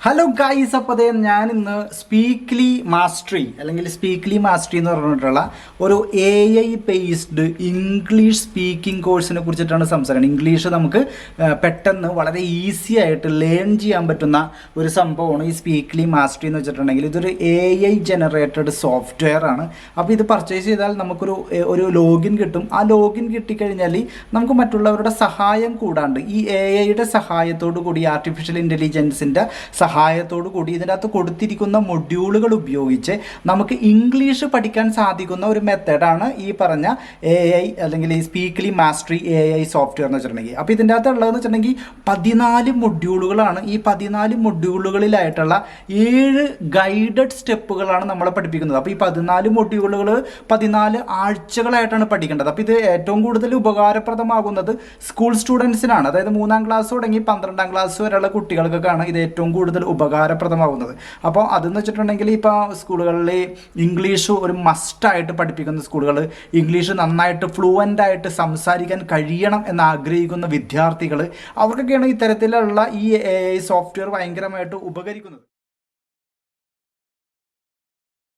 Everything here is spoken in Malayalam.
ഹലോ ഗൈസ് അപ്പോൾ അതേ ഞാൻ ഇന്ന് സ്പീക്ക്ലി മാസ്റ്ററി അല്ലെങ്കിൽ സ്പീക്ക്ലി മാസ്റ്ററി എന്ന് പറഞ്ഞിട്ടുള്ള ഒരു A I based English speaking കോഴ്സിനെ കുറിച്ചിട്ടാണ് സംസാരിക്കുന്നത്. ഇംഗ്ലീഷ് നമുക്ക് പെട്ടെന്ന് വളരെ ഈസി ആയിട്ട് ലേൺ ചെയ്യാൻ പറ്റുന്ന ഒരു സംഭവമാണ് ഈ സ്പീക്ക്ലി മാസ്റ്ററി എന്ന് വെച്ചിട്ടുണ്ടെങ്കിൽ. ഇതൊരു എ ഐ ജനറേറ്റഡ് സോഫ്റ്റ്വെയർ ആണ്. അപ്പോൾ ഇത് പർച്ചേസ് ചെയ്താൽ നമുക്കൊരു ഒരു ലോഗിൻ കിട്ടും. ആ ലോഗിൻ കിട്ടിക്കഴിഞ്ഞാൽ നമുക്ക് മറ്റുള്ളവരുടെ സഹായം കൂടാണ്ട് ഈ എ ഐയുടെ സഹായത്തോടു കൂടി ആർട്ടിഫിഷ്യൽ ഇന്റലിജൻസിന്റെ സഹായത്തോടു കൂടി ഇതിന്റെ അകത്ത് കൊടുത്തിരിക്കുന്ന മൊഡ്യൂളുകൾ ഉപയോഗിച്ച് നമുക്ക് ഇംഗ്ലീഷ് പഠിക്കാൻ സാധിക്കുന്ന ഒരു മെത്തേഡാണ് ഈ പറഞ്ഞ എ ഐ അല്ലെങ്കിൽ ഈ Speakly mastery A I software എന്ന് വെച്ചിട്ടുണ്ടെങ്കിൽ. അപ്പോൾ ഇതിന്റെ അകത്ത് ഉള്ളതെന്ന് വെച്ചിട്ടുണ്ടെങ്കിൽ പതിനാല് മൊഡ്യൂളുകളാണ് ഈ പതിനാല് മൊഡ്യൂളുകളിലായിട്ടുള്ള ഏഴ് ഗൈഡഡ് സ്റ്റെപ്പുകളാണ് നമ്മളെ പഠിപ്പിക്കുന്നത്. അപ്പോൾ ഈ പതിനാല് മൊഡ്യൂളുകൾ പതിനാല് ആഴ്ചകളായിട്ടാണ് പഠിക്കേണ്ടത്. അപ്പോൾ ഇത് ഏറ്റവും കൂടുതൽ ഉപകാരപ്രദമാകുന്നത് സ്കൂൾ സ്റ്റുഡൻസിനാണ് അതായത് മൂന്നാം ക്ലാസ് തുടങ്ങി പന്ത്രണ്ടാം ക്ലാസ് വരെയുള്ള കുട്ടികൾക്കൊക്കെയാണ് ഇത് ഏറ്റവും കൂടുതൽ ഉപകാരപ്രദമാകുന്നത് അപ്പോൾ അതെന്ന് വെച്ചിട്ടുണ്ടെങ്കിൽ ഇപ്പോൾ സ്കൂളുകളിൽ ഇംഗ്ലീഷ് ഒരു മസ്റ്റായിട്ട് പഠിപ്പിക്കുന്ന സ്കൂളുകൾ ഇംഗ്ലീഷ് നന്നായിട്ട് ഫ്ലുവന്റ് ആയിട്ട് സംസാരിക്കാൻ കഴിയണം എന്ന് ആഗ്രഹിക്കുന്ന വിദ്യാർത്ഥികൾ അവർക്കൊക്കെയാണ് ഇത്തരത്തിലുള്ള ഈ സോഫ്റ്റ്വെയർ ഭയങ്കരമായിട്ട് ഉപകരിക്കുന്നത്.